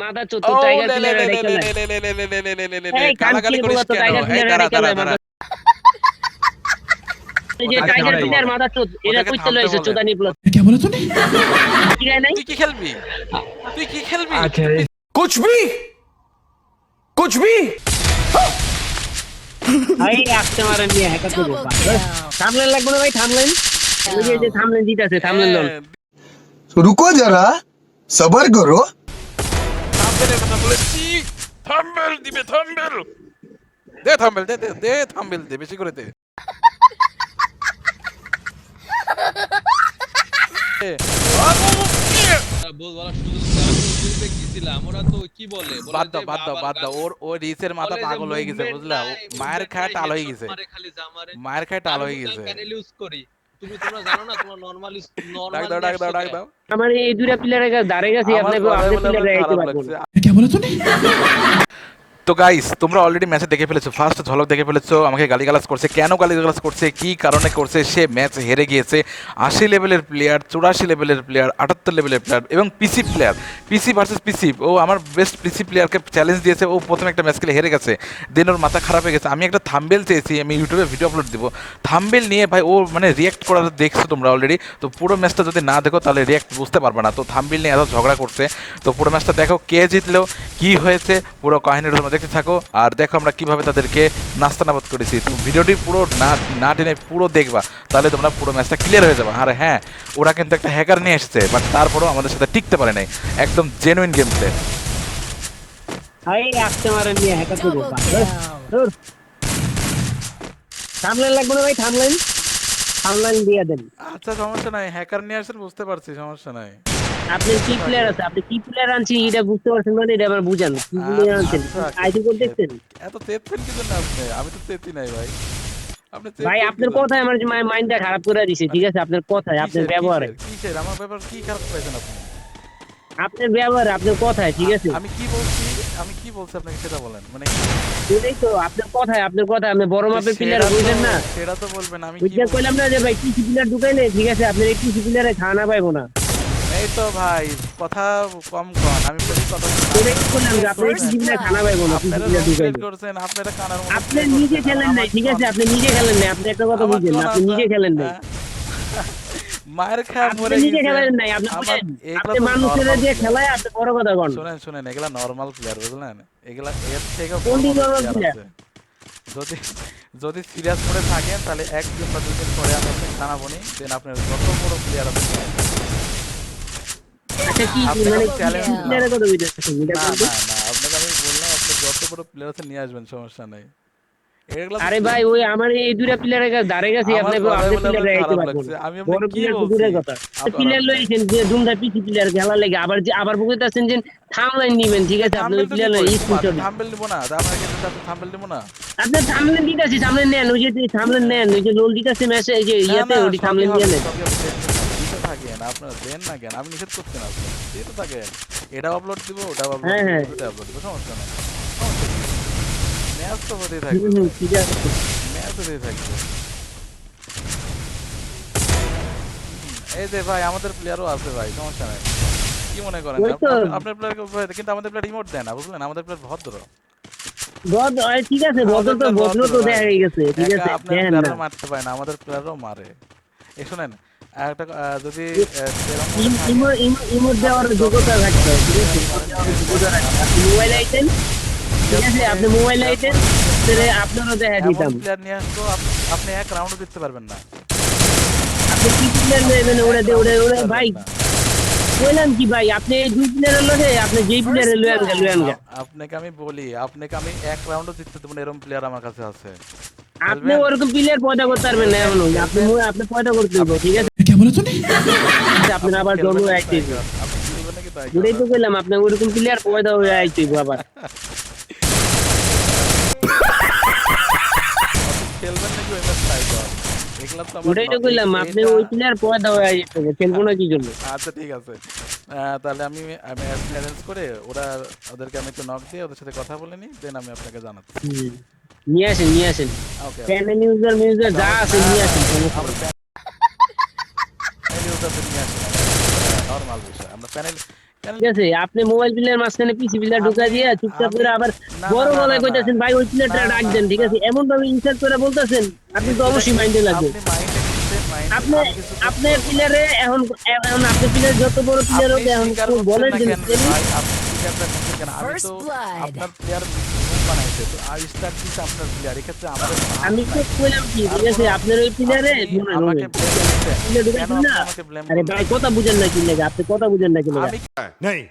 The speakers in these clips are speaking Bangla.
মাদা চোদ্দ টাইগার কিলার গালাগালি করিস কেন এই দাঁড়া দাঁড়া দাঁড়া টাইগার কিলার মাদা চোদ এরা কইতে লইছে রুকো যারা সবার করো ধাম্বেলের কথা বলেছি থাম্বেল হয়ে গেছে বুঝলা মায়ের খায় টাল হয়ে গেছে মায়ের খায় টাল হয়ে গেছে তুমি তোমরা জানো না তোমরা আমার এই দুইটা প্লেয়ারের দাঁড়িয়ে গেছি আপনি আপনি প্লেয়ার কি তো গাইস তোমরা অলরেডি ম্যাচে দেখে ফেলেছো। ফার্স্ট ঝলক দেখে ফেলেছো, আমাকে গালিগালাজ করছে। কেন গালিগালাজ করছে? কি কারণে করছে? সে ম্যাচ হেরে গিয়েছে। আশি লেভেলের প্লেয়ার চুরাশি লেভেলের প্লেয়ার আটাত্তর লেভেলের প্লেয়ার এবং পিসি প্লেয়ার পিসি ভার্সেস পিসি ও আমার বেস্ট পিসি প্লেয়ারকে চ্যালেঞ্জ দিয়েছে। ও প্রথমে একটা ম্যাচ খেলে হেরে গেছে। দেন ওর মাথা খারাপ হয়ে গেছে। আমি একটা থাম্বেল চেয়েছি। আমি ইউটিউবে ভিডিও আপলোড দিব। থাম্বেল নিয়ে ভাই, ও মানে রিয়াক্ট করার দেখছ তোমরা অলরেডি তো পুরো ম্যাচটা যদি না দেখো, তাহলে রিয়াক্ট বুঝতে পারবে না। তো থাম্বেল নিয়ে এত ঝগড়া করছে। তো পুরো ম্যাচটা দেখো, কে জিতলো, কি হয়েছে, পুরো কাহিনীটা তোমরা দেখতে থাকো। আর দেখো আমরা কীভাবে তাদেরকে নাস্তানাবাদ করেছি। ভিডিওটি পুরো না না টেনে পুরো দেখবা তাহলে তোমরা পুরো ম্যাচটা ক্লিয়ার হয়ে যাবে। আর হ্যাঁ ওরা কিন্তু একটা হ্যাকার নিয়ে এসেছে বাট তারপরেও আমাদের সাথে টিকতে পারে নাই। একদম জেনুইন গেম প্লে লাগবে না ভাই দিয়ে দেন। আচ্ছা সমস্যা নাই। হ্যাকার নিয়ে আসেন বুঝতে পারছি সমস্যা নাই। আপনি কি প্লেয়ার আছে আপনি কি প্লেয়ার আনছেন? এটা বুঝতে পারছেন মানে এটা আমার বুঝান। কি প্লেয়ার আনছেন? আচ্ছা, আইডি কোড দেখছেন এত চেপছেন কি জন্য আপনি। আমি তো চেপি নাই ভাই। আপনি ভাই আপনার? কথায় আমার মাইন্ডটা খারাপ করে দিছে ঠিক আছে? আপনার কথায় আপনার ব্যবহারে। কিসের, কিসের আমার ব্যাপার কি খারাপ পাইছেন আপনি? আপনার ব্যবহারে আপনার কথায় ঠিক আছে? আমি কি বলছি? আমি কি বলছি আপনাকে সেটা বলেন। মানে বুঝলেই তো আপনার কথায় আপনার কথায় আপনি বড় মাপের প্লেয়ার বুঝলেন না? সেটা তো বলবেন আমি কি কইলাম না যে ভাই কৃষি প্লেয়ার ঢুকাইলে ঠিক আছে? আপনার এই কৃষি প্লেয়ারে খানা পাইবো না। এই তো ভাই কথা কম কম আমি বলি কথা যে না প্লেয়ার করছেন আপনারা কানার আপনি নিজে খেলেন নাই ঠিক আছে আপনি নিজে খেলেন নাই আপনি একটা কথা বুঝেন কোন আপনি নিজে খেলেন নাই? মায়ের খায় আপনি মরে নিজে খেলেন নাই আপনি বুঝেন আপনি মানুষের player। খেলায় আপনি বড় কথা কন শুনেন শুনেন এগুলা নরমাল প্লেয়ার বুঝলেন এগুলা এর থেকে কোন normal player? যদি যদি সিরিয়াস করে থাকেন তাহলে একদিন বা দুদিন পরে আমি আপনাকে জানাব নি দেন আপনার যত বড় প্লেয়ার আছে আচ্ছা কি আপনাকে মানে আমি challenge কি দিলাম। প্লেয়ারের কথা বুঝাচ্ছেন না না না আপনাকে আমি বললাম আপনি যত বড় প্লেয়ার আছে নিয়ে আসবেন সমস্যা নাই। আরে ভাই ওই আমার এই দুইটা প্লেয়ারের কাছে দাঁড়িয়ে গেছি আপনি আপনি প্লেয়ার আমার পারবেন আমি বড় প্লেয়ার বলছি? কথা। আপনার- প্লেয়ার লইছেন যে দুমদা পিছি প্লেয়ার খেলা লাগে আবার যে আবার বুঝতেছেন যে থামলাইন নিবেন ঠিক আছে? আপনি প্লেয়ার নিবো, স্ক্রিনশট থাম্বেল নিবো না আমার কাছে তো থাম্বেল নিবো না। আপনি থামলেন দিতেছি থামলেন নেন ওই যে থামলেন নেন ওই যে রোল দিতেছে ম্যাচে এই যে ইয়াতে ওই থামলেন দিয়ে নেন। দেন, থাকেন আপনারা দেন না কেন? আমি নিষেধ করছি না আপনার দিতে থাকেন এটাও আপলোড দিব ওটাও আপলোড হ্যাঁ, হ্যাঁ। দিব আপলোড সমস্যা নাই ম্যাচ তো হতেই থাকবে। ম্যাচ হতেই থাকবে। এই যে ভাই আমাদের প্লেয়ারও আছে ভাই সমস্যা নাই। কি মনে করেন? আপনার- প্লেয়ারকে কিন্তু আমাদের প্লেয়ার রিমোট দেয় না বুঝলেন? আমাদের প্লেয়ার ভদ্র। ঠিক আছে ভদ্র তো আমাদের ভদ্র তো দেখা গেছে ঠিক আছে আপনার মারতে পারে না আমাদের প্লেয়ারও মারে। এ শুনেন একটা যদি দেওয়ার যোগ্যতা থাকতে হবে, ঠিক আছে? যোগ্যতা রাখতে আপনি মোবাইল আইতেন ঠিক আছে? আপনি মোবাইল আইতেন তাহলে আপনারও দেখা দিতাম। প্লেয়ার নিয়ে আসতো আপনি এক রাউন্ড দিতে পারবেন না। আপনি কি প্লেয়ার নেবেন? ওরা দিয়ে ওরা ওরে ভাই। বললাম কি ভাই আপনি দুই প্লেয়ার হলো রে আপনি যেই প্লেয়ার লুয়ান গা লুয়ান গা আপনাকে আমি বলি আপনাকে আমি এক রাউন্ডও জিততে দেব না এরকম প্লেয়ার আমার কাছে আছে। আপনি ওরকম প্লেয়ার পয়দা করতে পারবেন না এমন আপনি আপনি পয়দা করতে হবে ঠিক আছে? কি বলে তুমি আচ্ছা, আপনি আবার ডবল অ্যাক্টিভ আপনি কি বলেন কি তাই তো বললাম আপনি ওরকম প্লেয়ার পয়দা হয়ে আইতে আবার। এগুলা তো ওটাই তো বললাম আপনি ওই প্লেয়ার পয়দা খেলব না কি জন্য? আচ্ছা ঠিক আছে। তাহলে আমি আমি অ্যারেঞ্জ করে ওরা ওদেরকে আমি একটু নক দিয়ে ওদের সাথে কথা বলে নিই দেন আমি আপনাকে জানাচ্ছি। নিয়ে আসেন নিয়ে আসেন। প্যানেল ইউজার মিউজার যা আছে নিয়ে আসেন প্যানেল ইউজারদের নিয়ে আসি নর্মাল বিষয়। আমরা প্যানেল ঠিক আছে আপনি মোবাইল বিলের মাঝখানে পিসি বিলটা ঢুকা দিয়ে চুপচাপ করে আবার বড় গলায় কইতাছেন ভাই ওই প্লেয়ারটা না, ডাক দেন ঠিক আছে? এমন ভাবে ইনসাল্ট করে বলতেছেন আপনি তো অবশ্যই মাইন্ডে লাগবে আপনি আপনি। প্লেয়ারে এখন এখন আপনার প্লেয়ার যত বড় প্লেয়ার আপনি হোক এখন বলেন যে আপনি আপনার প্লেয়ার বানাইছে তো আর স্টার দিচ্ছে আপনার প্লেয়ার এক্ষেত্রে আমাদের আমি তো কইলাম কি ঠিক আছে আপনার ওই প্লেয়ারে আপনি আমাকে blame দিচ্ছেন। প্লেয়ার কেন ঢুকাইছেন আপনি না আমাকে blame আরে করবেন? ভাই কথা বুঝেন না কি লাগে আপনি কথা বুঝেন না কি লাগে আমি नहीं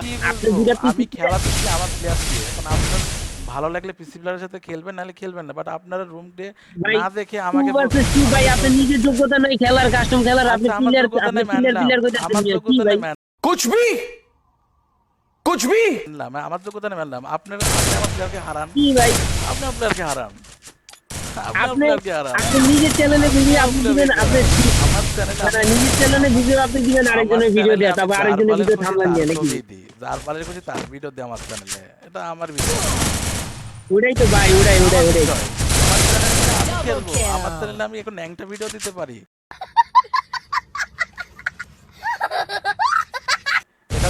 কি আপনি বুঝবো? দুটা PC আমি খেলা দিচ্ছি আমার প্লেয়ার দিয়ে এখন আপনার ভালো লাগলে পিসি প্লেয়ারের সাথে খেলবেন নাহলে খেলবেন না বাট আপনারা রুম ডে ভাই, না দেখে আমাকে টু ভার্সেস টু ভাই আপনার নিজের যোগ্যতা নাই খেলার কাস্টম খেলার আপনি আচ্ছা, আমার প্লেয়ার যোগ্যতা আপনি নেই প্লেয়ার মানলাম। প্লেয়ার কইতাছেন আমার কি যোগ্যতা ভাই নেই कुछ भी कुछ भी মানলাম আমার যোগ্যতা নেই মানলাম আপনার আপনি আমার প্লেয়ারকে হারান কি ভাই আপনি আমার প্লেয়ারকে হারান আপনি আমার আপনি প্লেয়ারকে হারান আপনি নিজের চ্যানেলে ভিডিও আপনি দিবেন আপনি আমার চ্যানেলে না, নিজের চ্যানেলে ভিডিও আপনি দিবেন আরেকজনের ভিডিও দেয় তারপর আরেকজনের ভিডিও থামলান দিয়ে নাকি যার পালের খুশি তার ভিডিও দিয়ে আমার চ্যানেলে এটা আমার ভিডিও ওটাই তো ভাই ওটাই ওটাই ওটাই আমার চ্যানেলে আমি Double খেলবো kill. আমার চ্যানেলে আমি এখন ন্যাংটা ভিডিও দিতে পারি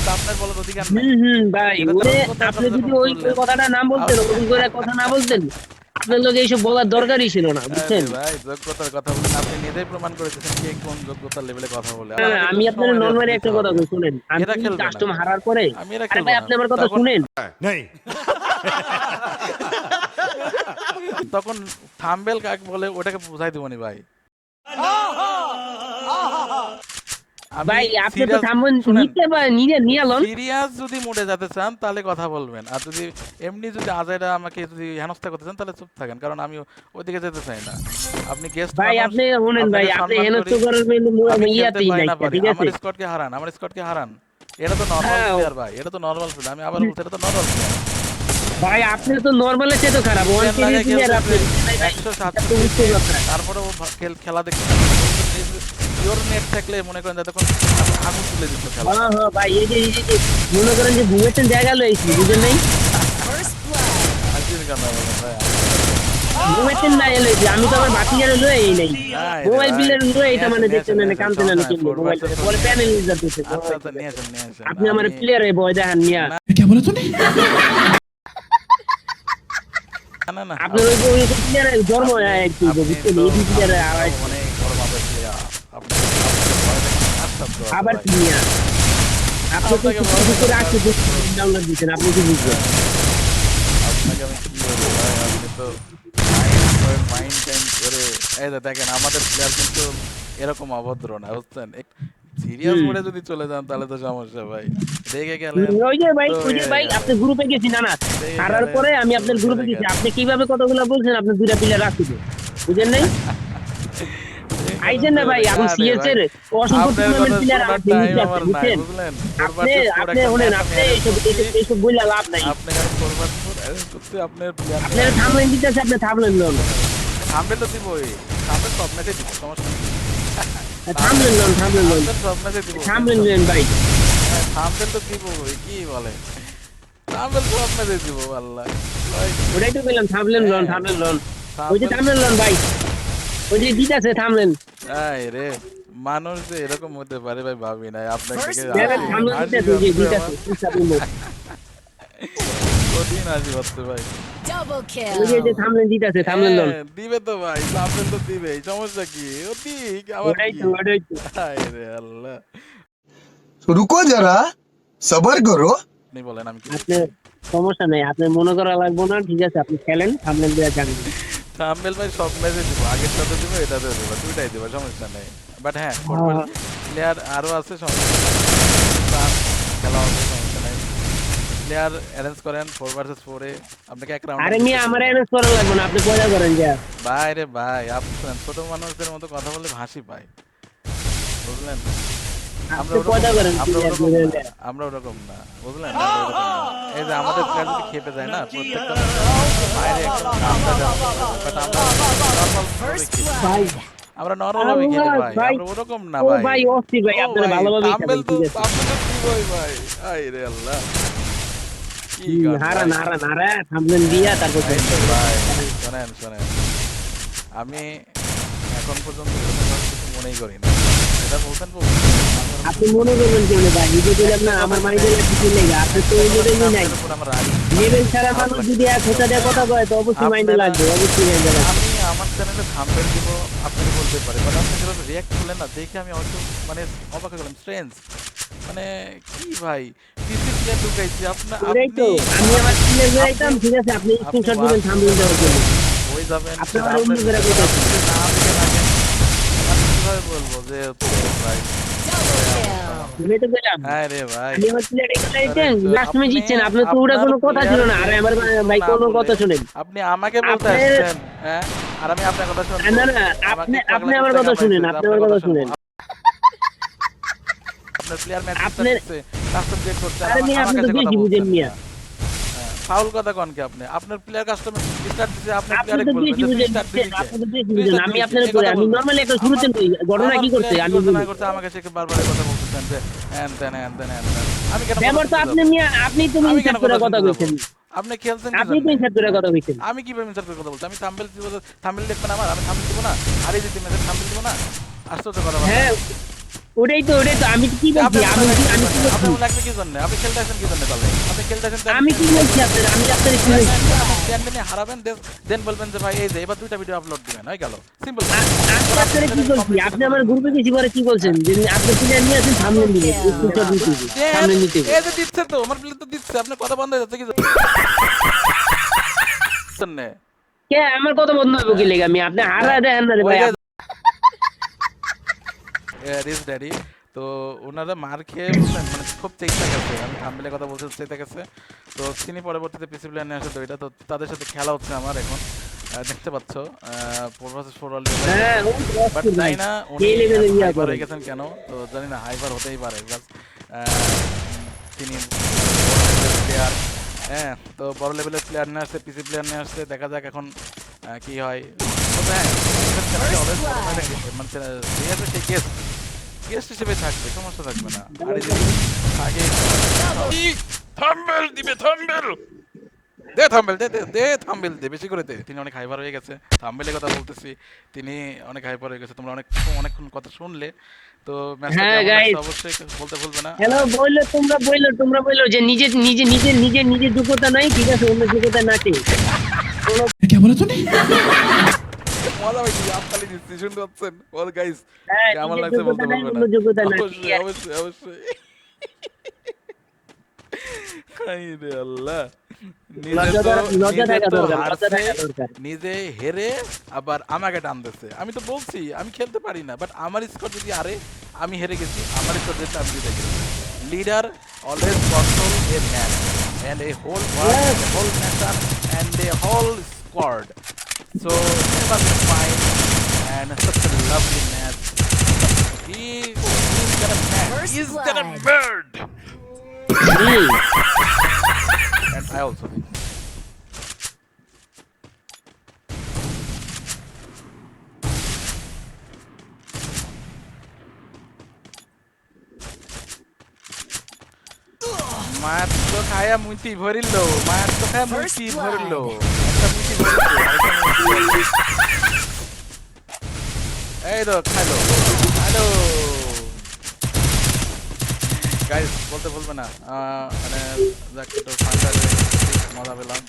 তো আপনার বলার অধিকার নাই। হুম হুম ভাই আপনি যদি ওই কথাটা না বলতেন ওরকম করে কথা না বলতেন আপনার লোক এইসব বলার দরকারই ছিল না বুঝছেন? ভাই যোগ্যতার কথা বলেন আপনি নিজেই প্রমাণ করেছেন কে কোন যোগ্যতার লেভেলে কথা বলে। হ্যাঁ, আমি আপনার নর্মালি একটা কথা শুনেন। আমি কাস্টম হারার পরে আরে ভাই আপনি আমার কথা তখন- শুনেন। তখন থাম্বেল কাক বলে ওটাকে বুঝাই দিবনি ভাই। ভাই আপনি তো শুনেন, নিতে পারেন নিজে নিয়ে লন। সিরিয়াস যদি মোডে যেতে চান তাহলে কথা বলবেন। আর যদি এমনি যদি আজাইরা আমাকে যদি হেনস্থা করতে চান তাহলে চুপ থাকেন কারণ আমি ওইদিকে যেতে চাই না। আপনি গেস্ট ভাই আপনি শুনেন ভাই আপনি হেনস্থ করার আমি ইয়াতেই নাই ঠিক আছে? আমার স্কটকে হারান আমার স্কটকে হারান। এটা তো নরমাল হ্যাঁ, প্লেয়ার ভাই। এটা তো নরমাল প্লেয়ার আমি আবার বলছি এটা তো নরমাল প্লেয়ার ভাই আপনি তো নর্মালের চেয়ে তো খারাপ। ওয়ান লাগায় প্লেয়ার আপনি খেলতেছে, ভাই, ভাই, একশো এটা সাতষট্টি তো বুঝতে পারছেন তারপরে ও খেলা দেখতে পিওর নেট থাকলে মনে করেন যতক্ষণ আগুন তুলে দিত খেলা। হ্যাঁ হ্যাঁ ভাই এই যে এই যে- যে মনে করেন যে ঘুমেছেন জায়গা লইছি বুঝেন নাই blood. বলেন ভাই ঘুমেছেন না লইছি আমি তো আমার বাতি জানে লই এই নাই নাই মোবাইল বিলের লই এটা মানে দেখছেন না নিয়ে কামতে না কি নাই, four মোবাইল বলে four। প্যানেল ইউজার দিতে আপনি আমার আমি- প্লেয়ার বয় দেখান নিয়া না, না না না। আপনার ওই জন্ম একটু আপনি বুঝছেন তো- এই প্লেয়ার আপনি তো অনেক বড় মাপের player। আপনি আপনাকে ভয় দেখে আশ্বাস দেওয়া আছে আবার ভাই। আপনি তো কিছু করে রাখতে ডাউনলোড দিচ্ছেন আপনি কি বুঝবেন? আপনাকে আমি কি বলব ভাই? আপনি তো মাইন্ড টাইম করে এই দেখেন আমাদের প্লেয়ার কিন্তু এরকম অভদ্র না বুঝছেন? সিরিয়াস মোডে যদি চলে যান তাহলে তো সমস্যা ভাই। দেখে গেলেন ওই যে ভাই ওই যে ভাই আপনি গ্রুপে গেছি না না। হারার পরে আমি আপনার গ্রুপে গেছি। আপনি কীভাবে কতগুলো বলছেন আপনি দুইটা প্লেয়ার রাখছেন বুঝেন নাই? আইছেন না ভাই এখন সিএস এর অসংখ্য টুর্নামেন্ট প্লেয়ার আপনি বুঝছেন? আপনি আপনি একটা আপনি এইসব এইসব বইলা লাভ নাই। আপনি four arrange করছি, আপনার কে থামলেন দিতেছে আপনি থামলেন লোন। থামবে তো দিবই। থামবে সব ম্যাচে দিব সমস্যা নেই। থামলেন লোন থামলেন দিব থামলেন লোন ভাই। থামবে তো দিবই কি বলে? থামবে সব ম্যাচে দিব আল্লাহ। ওটাই তো বললাম থামলেন লোন হ্যাঁ। থামলেন লোন। ওই যে থামলেন লোন ভাই। ওই যে থামলেন। রে মানুষ যে এরকম হতে পারে ভাই ভাবি কঠিন আজি ভাই। সমস্যা রুকো যারা সবার করো। আপনি বলেন আমি সমস্যা নাই আপনি মনে করা লাগবো না ঠিক আছে আপনি খেলেন থামলেন দিয়ে জানবেন থাম্বেল ভাই সব ম্যাচে দিব আগেরটাতে দিব এটাতে দিব দুইটাই দিব সমস্যা নেই। বাট হ্যাঁ ফুটবল প্লেয়ার আরও আছে সমস্যা তার খেলা হবে সমস্যা নেই। প্লেয়ার অ্যারেঞ্জ করেন ফোর ভার্সেস ফোরে আপনাকে এক রাউন্ড আরে মিয়া আমার এনএস করা লাগবে না আপনি পয়দা করেন যা ভাই রে ভাই আপনি ছোট মানুষদের মতো কথা বলে হাসি পাই বুঝলেন? আমরা ওরকম না, বুঝলেন। না। এই যে আমাদের প্লেয়ার যদি খেপে যায় না প্রত্যেকটা বাইরে একটা কামটা যাবে বাট আমরা ভাবে নরমাল ভাবে খেলি ভাই ভাই। আমরা ওরকম না ভাই। ভাই অস্থির ভাই আপনারা ভালোভাবে থাম্বেল খেলেন তো ঠিক আছে। আপনাদের কি ভাই ভাই? আই রে আল্লাহ। কি হারা নারা নারা থামলেন দিয়া তারপর ভাই শোনেন শোনেন। আমি এখন পর্যন্ত কিছু মনেই করি না এটা বলতেন বলতেন আপনি মনে করবেন কেমনে ভাই নিজে দিলাম না আমার মাইন্ডে কিছু লেগে আপনি তো ওই লেভেলই নাই। লেভেল ছাড়া মানুষ যদি এক হোতা দিয়ে কথা কয় তো অবশ্যই মাইন্ডে লাগবে অবশ্যই মাইন্ডে লাগবে। আমি আমার চ্যানেলে থাম্বনেল দিব আপনাকে বলতে পারে বাট আপনি যেভাবে রিয়াক্ট করলেন না দেখে আমি হয়তো মানে অবাক হয়ে গেলাম। স্ট্রেঞ্জ মানে কি ভাই? পিসি প্লেয়ার ঢুকাইছি আপনার ওটাই তো। আমি আমার সিলেক্ট যাইতাম ঠিক আছে আপনি স্ক্রিনশট দিবেন থাম্বনেল দেওয়ার জন্য। হয়ে যাবেন আপনি আমার অন্য জায়গায় কোথাও আপনি না বলব যে হচ্ছে ভাই. আমি তো গেলাম। হ্যাঁ ভাই। আপনি আমার জিতছেন আপনার তো ওটা কোনো কথা ছিল না। আরে আমার ভাই কোনো কথা শুনেন। আপনি আমাকে বলতে আসছেন হ্যাঁ? আর আমি আপনার কথা শুনব না, না, আপনি- আপনি আমার কথা শুনেন, আপনি আমার কথা শুনেন। আপনার প্লেয়ার ম্যাচ আপনার- কাস্টম চেক করতে বুঝেন মিয়া। ফাউল কথা কোন কি আপনি? আপনার প্লেয়ার কাস্টম স্টার্ট দিতে আপনি প্লেয়ারে বলবেন যে স্টার্ট দিতে আমি আপনার কথা আমি নরমালি একটা শুরুতে ঘটনা কি করছে? আমি ঘটনা করছে আমাকে সে বারবার কথা বলতেছেন যে হ্যান ত্যান হ্যান ত্যান হ্যান আমি কেন ব্যাপার তো আপনি মিয়া আপনি তো যাব? আমি ইনসার্ট করে কথা কইছেন আপনি খেলছেন কি আপনি তো? ইনসার্ট করে কথা কইছেন আমি কি ভাবে মিসার কথা বলছি? আমি থাম্বেল দিব থাম্বেল দেখবেন আমার আমি থাম্বেল দিব না? আরে যদি মেসেজ থাম্বেল দিব না? আশ্চর্য কথা বলছেন। হ্যাঁ ওটাই তো ওটাই তো। আমি কি বলছি? আমি কি- আমি কি কি বলছি? মনে লাগবে কি জন্য? আপনি খেলতে আসেন কি জন্য তাহলে? আপনি খেলতে আসেন আমি কি বলছি আপনার আমি আপনার কি বলছি? চ্যানেলে হারাবেন দেন বলবেন যে ভাই এই যে এবার দুইটা ভিডিও আপলোড দিবেন হয়ে গেল। সিম্পল আমি আপনার কি বলছি আপনি আমার গ্রুপে কিছু করে কি বলছেন? যে আপনি প্লেয়ার নিয়ে আসেন সামনে দিবে স্ক্রিনশট দিতে হবে, সামনে নিতে এই যে দিচ্ছে তো আমার প্লেয়ার তো দিচ্ছে আপনার কথা বন্ধ হয়ে যাচ্ছে কি জন্য? কে? আমার কথা বন্ধ হবে কি লেগে? আমি আপনি হারা দেখেন না রে ভাই ড্যাডি তো ওনারা মার খেয়ে বললেন মানে খুব চেষ্টা গেছে আমি থাম্বেলের কথা বলতে চেষ্টা গেছে তো তিনি পরবর্তীতে পিসি প্লেয়ার নিয়ে আসে তো এটা তো তাদের সাথে খেলা হচ্ছে আমার এখন দেখতে পাচ্ছ ফোর ভার্সেস হ্যাঁ বাট জানি না উনি ইয়া হাইপার হয়ে গেছেন কেন তো জানি না হাইপার হতেই পারে বাস তিনি প্লেয়ার হ্যাঁ তো বড় লেভেলের প্লেয়ার নিয়ে আসছে পিসি প্লেয়ার নিয়ে আসছে দেখা যাক এখন কি হয় হ্যাঁ মানে সিরিয়াস সেই গেস্ট হিসেবে থাকবে সমস্যা থাকবে না। আর এই যে আগে থাম্বেল দিবে থাম্বেল দে থাম্বেল দে দে থাম্বেল দে বেশি করে দে। তিনি অনেক হাইপার হয়ে গেছে থাম্বেলের কথা বলতেছি। তিনি অনেক হাইপার হয়ে গেছে তোমরা অনেক অনেকক্ষণ কথা শুনলে। তো ম্যাচটা হ্যাঁ. অবশ্যই বলতে ভুলবে না। হ্যালো বলল তোমরা বলল তোমরা বলল যে নিজে নিজে নিজে নিজে নিজের যোগ্যতা নাই ঠিক আছে অন্য যোগ্যতা নাটে মজা পাইছি আপকালি দিচ্ছি শুনতে পাচ্ছেন বল গাইস হ্যাঁ, নিজের লাগছে বলতে বলবে না। অবশ্যই অবশ্যই অবশ্যই। নিজে হেরে আবার আমাকে টানতেছে। আমি তো বলছি আমি খেলতে পারি না বাট আমার স্কোর যদি হারে আমি হেরে গেছি আমার স্কোর আমি জিতে গেছি leader always control a match and a whole world, a whole nation and a whole squad. So it was fine and such a lovely match. He is gonna match. First He's gonna blood. bird. Hmm, And I also did. মাছ তো খায়া মুতি ভরিল মাছ তো খায়া First মুতি blood. ভরিল একটা মুতি ভরিল আরেকটা মুতি ভরিল। এই তো, খাইলো। হ্যালো বলতে বলবে না। মানে একটু ঠান্ডা মজা পেলাম।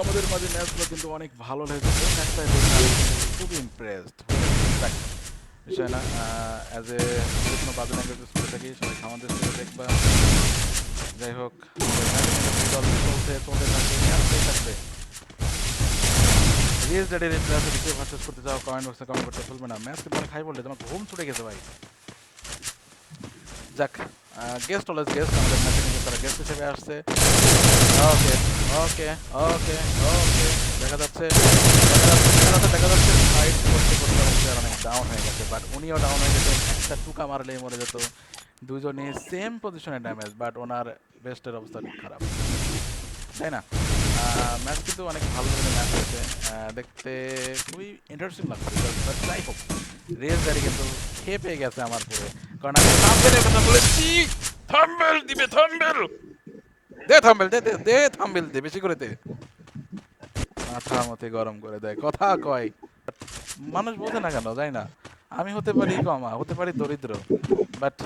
আমাদের মাঝে ম্যাচগুলো কিন্তু অনেক ভালো লেগেছে। ম্যাচটা খুবই ইমপ্রেসড বিষয় না অ্যাজ এ বাজে ল্যাঙ্গুয়েজ ইউজ করে থাকি, সবাই আমাদের সাথে দেখবা। যাই হোক আমাদের ম্যাচে কিন্তু দুই দল চলছে চলতে থাকবে ম্যাচটাই থাকবে রিয়েস ড্যাডির প্লেয়ার দ্বিতীয় ভার্সেস করতে যাও কমেন্ট বক্সে কমেন্ট করতে ভুলবে না। ম্যাচ কিন্তু অনেক হাই বললে তোমার ঘুম ছুটে গেছে ভাই। যাক গেস্ট অলওয়েজ গেস্ট আমাদের ম্যাচে কিন্তু তারা গেস্ট হিসেবে আসছে। ওকে ওকে ওকে ওকে দেখা যাচ্ছে দেখা যাচ্ছে দেখা যাচ্ছে দেখা যাচ্ছে। ফাইট করতে করতে আমার player অনেক ডাউন হয়ে গেছে বাট উনিও ডাউন হয়ে গেছে। একটা টুকা মারলেই মরে যেত। দুজনই সেম পজিশনে ড্যামেজ বাট ওনার বেস্টের অবস্থা খুব খারাপ। তাই না? ম্যাচ কিন্তু অনেক ভালো ধরনের ম্যাচ হয়েছে। দেখতে খুবই ইন্টারেস্টিং লাগছে যাই হোক, রেস গাড়ি কিন্তু খেপে গেছে আমার পুরো। কারণ আমি থাম্বেলের কথা বলেছি। থাম্বেল দিবে, থাম্বেল! দে থাম্বেল, দে দে দে থাম্বেল দে, বেশি করে দে। মাথা মতে গরম করে দেয়, কথা কয়। মানুষ বোঝে না কেন জানি না। আমি হতে পারি কমা, হতে পারি দরিদ্র বাট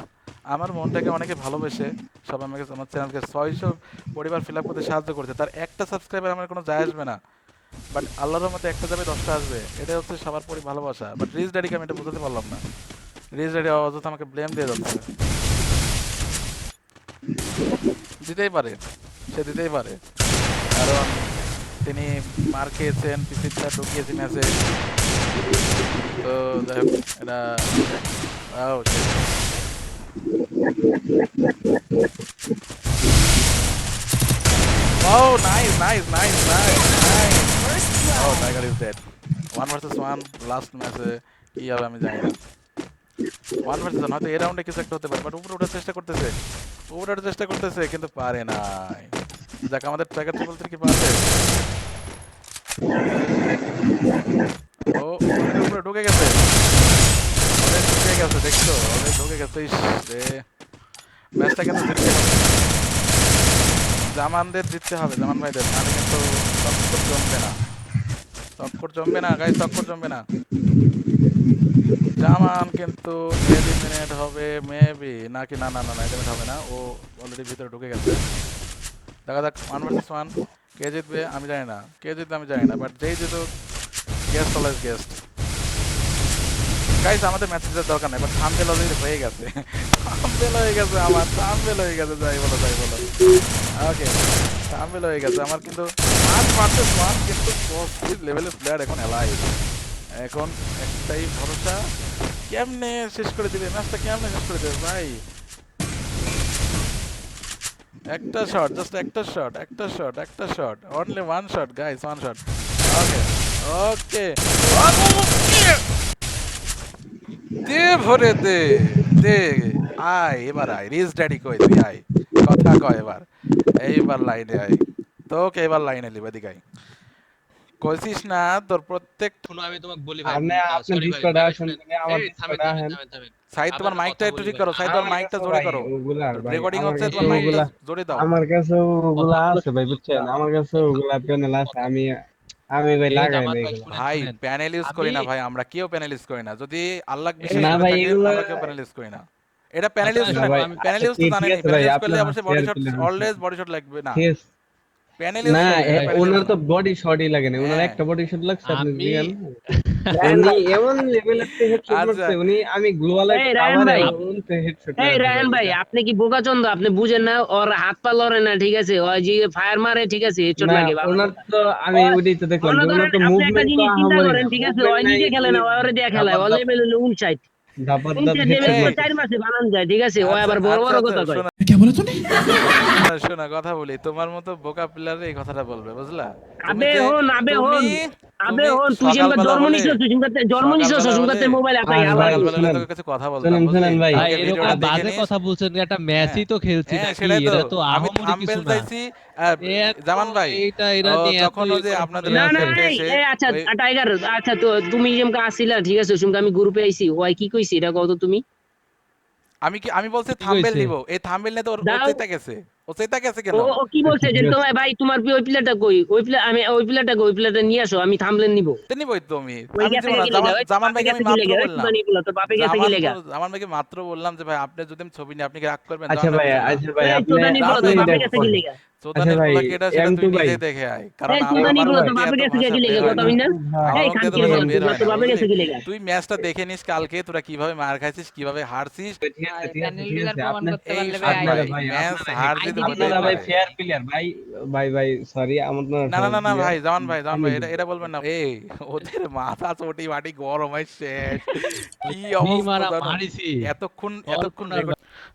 আমার মনটাকে অনেকে ভালোবেসে সব আমাকে, আমার চ্যানেলকে ছয়শো পরিবার ফিল আপ করতে সাহায্য করছে। তার একটা সাবস্ক্রাইবার আমার কোনো যায় আসবে না। বাট আল্লাহর মধ্যে একটা যাবে, দশটা আসবে। এটা হচ্ছে সবার পরি ভালোবাসা। বাট রিজ ড্যাডিকে আমি এটা বুঝতে পারলাম না। রিজ ড্যাডি অযথা আমাকে ব্লেম দিয়ে যাচ্ছে। দিতেই পারে। সে দিতেই পারে। কারণ তিনি মার খেয়েছেন পিসিটা ঢুকিয়েছে ম্যাচে তো যাই হোক, এটা. Oh, nice, nice, nice, nice, nice. Oh, Tiger is dead. One versus one, last match কি হবে আমি জানি না ওয়ান ভার্সেস ওয়ান হয়তো এই রাউন্ডে কিছু একটা হতে পারে বাট উপরে ওঠার চেষ্টা করতেছে উপরে ওঠার চেষ্টা করতেছে কিন্তু পারে নাই যাক আমাদের ট্র্যাকার ট্রিপল থ্রি কি পারবে ও অলরেডি উপরে ঢুকে গেছে অলরেডি ঢুকে গেছে দেখছ? অলরেডি ঢুকে গেছে রে ম্যাচটা কিন্তু জিততে হবে। জামানদের জিততে হবে, জামান ভাইদের। নাহলে কিন্তু টক্কর জমবে না। টক্কর জমবে না, গাইস টক্কর জমবে না। জামান কিন্তু এলিমিনেট হবে মেবি নাকি না না না না এলিমিনেট হবে না। ও অলরেডি ভিতরে ঢুকে গেছে। দেখা যাক ওয়ান ভার্সেস ওয়ান কে জিতবে আমি জানি না। কে জিতবে আমি জানি না বাট যেই জিতুক গেস্ট অলওয়েজ গেস্ট গাইস আমাদের ম্যাচ জেতার দরকার নাই বাট থামবেল অলরেডি হয়ে গেছে। থামবেল হয়ে গেছে আমার থামবেল হয়ে গেছে, যাই বলো যাই বলো। ওকে থামবেল হয়ে গেছে আমার, কিন্তু ওয়ান ভার্সেস ওয়ান কিন্তু লেভেলের প্লেয়ার এখন এলাই এখন একটাই ভরসা। কেমনে শেষ করে দিবে? ম্যাচটা কেমনে শেষ করে দেবে ভাই? একটা শট জাস্ট একটা শট একটা শট একটা shot only one shot guys one shot okay okay দে ভরে দে দে। আয় এবার আয় রিজ ড্যাডি কই তুই আয়। কথা কয় এবার এইবার লাইনে আয়। তোকে এবার লাইনে লিবে দিকাই কইছিস না তোর প্রত্যেক শোনো আমি তোমাকে বলি ভাই। আপনি ডিসকর্ডে। আমার। সাইড তোমার মাইকটা একটু ঠিক করো। সাইড তোমার মাইকটা কাছে জোরে করো। রেকর্ডিং হচ্ছে তোমার মাইকটা জোরে দাও। আমার কাছে ওগুলা আছে ভাই বুঝছেন? আমার কাছে ওগুলা প্যানেল আছে আমি আমি ভাই লাগাই না ভাই। প্যানেল ইউজ করি না ভাই আমরা কেউ প্যানেল ইউজ করি না। যদি আল্লাহ বিশ্বাস না ভাই, এগুলো কেউ প্যানেল ইউজ করি না। এটা প্যানেল ইউজ না করে ভাই, প্যানেল ইউজ তো জানি না প্যানেল ভাই, ইউজ করলে অবশ্যই body shot always body shot লাগবে না। প্যানেল না ওনার তো বডি শটই লাগে না ওনার হ্যাঁ। একটা বডি শট লাগছে আপনি আমি- উনি এমন লেভেলের হেডশট আচ্ছা। মারছে উনি আমি গ্লোয়াল ভাই। এই রায়হান ভাই আপনি কি বোকা বোকাচন্দ? আপনি বুঝেন না ওর হাত পা লড়ে না ঠিক আছে? ওই যে ফায়ার মারে ঠিক আছে? হেডশট না লাগে ওনার তো আমি ওইটাই তো দেখলাম যে করেন ওনার তো মুভমেন্ট তো জিনিস চিন্তা আহামরি করেন না। ঠিক আছে? ওই নিজে খেলে না ওরে দিয়ে খেলায় ওর ধাপাত লেভেল হলো উনষাট ধাপাত ধাপ উনষাট লেভেল এই। তো চার মাসে বানানো যায় ঠিক আছে? ও আবার বড় বড় কথা শোনা। শোনা কথা বলি। তোমার মতো বোকা প্লেয়ার এই কথাটা বলবে বুঝলা? আবে হন আবে হন আবে হন তুই যেমন জন্ম হলে- তুই যেমন জন্ম নিছ মোবাইল আবার। তোর কাছে কথা বলতাম শুনেন, ভাই। বাজে কথা বলছেন একটা ম্যাচই তো খেলছি হ্যাঁ, এটা তো। আহামরি কিছু না। জামান ভাই যখন যে আপনাদের না না আচ্ছা টাইগার আচ্ছা তো তুমি যেমন আসিলা ঠিক আছে সুমকা আমি গ্রুপে আইছি ওই কি কইছি এটা কত তুমি। আমি কি আমি বলছি থাম্বনেল? নিব এই থাম্বনেল নিয়ে তো ওর- গেছে ও চেতা গেছে কেন? ও কি বলছে যে তোমার ভাই তোমার ওই প্লেয়ারটা কই? ওই প্লেয়ার আমি ওই প্লেয়ারটা কই? ওই প্লেয়ারটা নিয়ে আসো আমি থামলেন নিব। তো নিবই তো আমি। ওই আমি গেছে দিব না, কি জামান- ভাইকে আমি মাত্র বললাম। মানে তো বাপে গেছে কি জামান লাগা জামান ভাইকে মাত্র বললাম যে ভাই আপনি যদি ছবি নিয়ে আপনি কি রাগ করবেন? আচ্ছা ভাই আচ্ছা ভাই আপনি চোদানি বলো তো আপনি বাপে গেছে কি লাগা সেটা তুই। দেখে আয় কারণ বের লাগা হয় হয় লাগা তুই ম্যাচটা দেখে নিস কালকে তোরা কীভাবে মার খাইছিস কীভাবে হারছিস? ভাই, ভাই সরি আমার না না না না ভাই জামান ভাই জামান ভাই এটা এটা বলবেন না। এই ওদের মাথা চটি বাটি গরম হয় শেষ। কি অবস্থা এতক্ষণ এতক্ষণ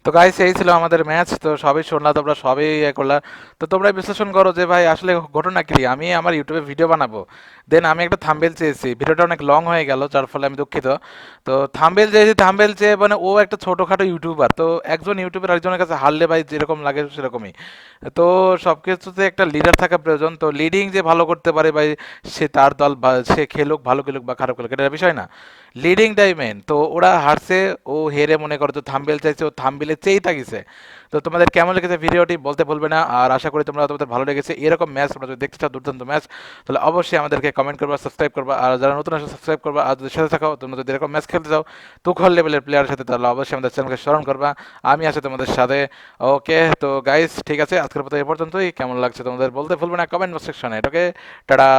তো গাইস এই ছিল আমাদের ম্যাচ তো সবই শুনলা তোমরা সবই ইয়ে করলা। তো তোমরা বিশ্লেষণ করো যে ভাই আসলে ঘটনা কি? আমি আমার ইউটিউবে ভিডিও বানাবো। দেন আমি একটা থাম্বেল চেয়েছি। ভিডিওটা অনেক লং হয়ে গেল, যার ফলে আমি দুঃখিত। তো থাম্বেল চেয়েছি থাম্বেল চেয়ে মানে ও একটা ছোটোখাটো ইউটিউবার তো একজন ইউটিউবার একজনের কাছে হারলে ভাই যেরকম লাগে সেরকমই। তো সব কিছুতে একটা লিডার থাকা প্রয়োজন। তো লিডিং যে ভালো করতে পারে ভাই, সে তার দল বা সে খেলুক, ভালো খেলুক বা খারাপ খেলুক, এটা বিষয় না। লিডিং ডাইমেন তো ওরা হারছে, ও হেরে মনে করো তো থাম্বেল চাইছে, ও থাম্বেলে চেয়েই থাকিছে। তো তোমাদের কেমন লেগেছে ভিডিওটি বলতে ভুলবে না, আর আশা করি তোমরা তোমাদের ভালো লেগেছে। এরকম ম্যাচ, তোমরা যদি দেখতে চাও দুর্দান্ত ম্যাচ, তাহলে অবশ্যই আমাদেরকে কমেন্ট করবা সাবস্ক্রাইব করবা, আর যারা নতুন আসে সাবস্ক্রাইব করবা, আর যদি সাথে থাকো, তোমরা যদি এরকম ম্যাচ খেলতে চাও তুখল লেভেলের প্লেয়ারের সাথে, তাহলে অবশ্যই আমাদের চ্যানেলকে স্মরণ করবা। আমি আছি তোমাদের সাথে। ওকে তো গাইস ঠিক আছে, আজকের মতো এ পর্যন্তই। কেমন লাগছে তোমাদের বলতে ভুলবে না কমেন্ট সেকশনে ওকে টাটা